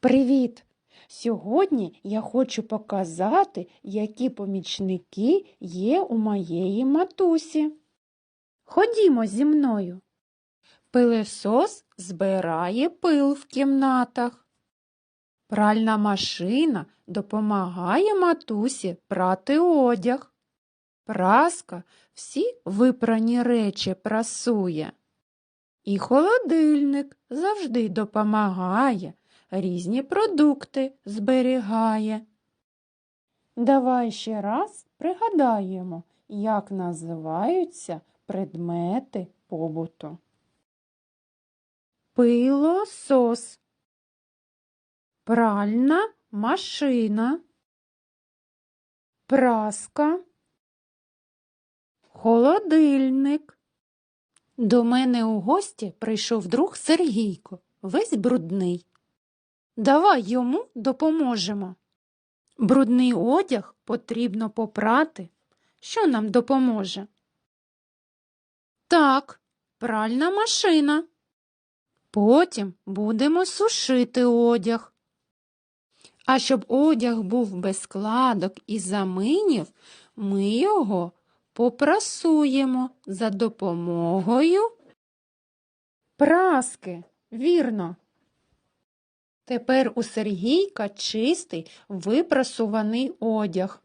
Привіт! Сьогодні я хочу показати, які помічники є у моєї матусі. Ходімо зі мною. Пилесос збирає пил в кімнатах. Пральна машина допомагає матусі прати одяг. Праска всі випрані речі прасує. І холодильник завжди допомагає, різні продукти зберігає. Давай ще раз пригадаємо, як називаються предмети побуту. Пилосос, пральна машина, праска, холодильник. До мене у гості прийшов друг Сергійко, весь брудний. Давай йому допоможемо. Брудний одяг потрібно попрати. Що нам допоможе? Так, пральна машина. Потім будемо сушити одяг. А щоб одяг був без складок і заминів, ми його попрасуємо за допомогою праски. Вірно. Тепер у Сергійка чистий випрасуваний одяг.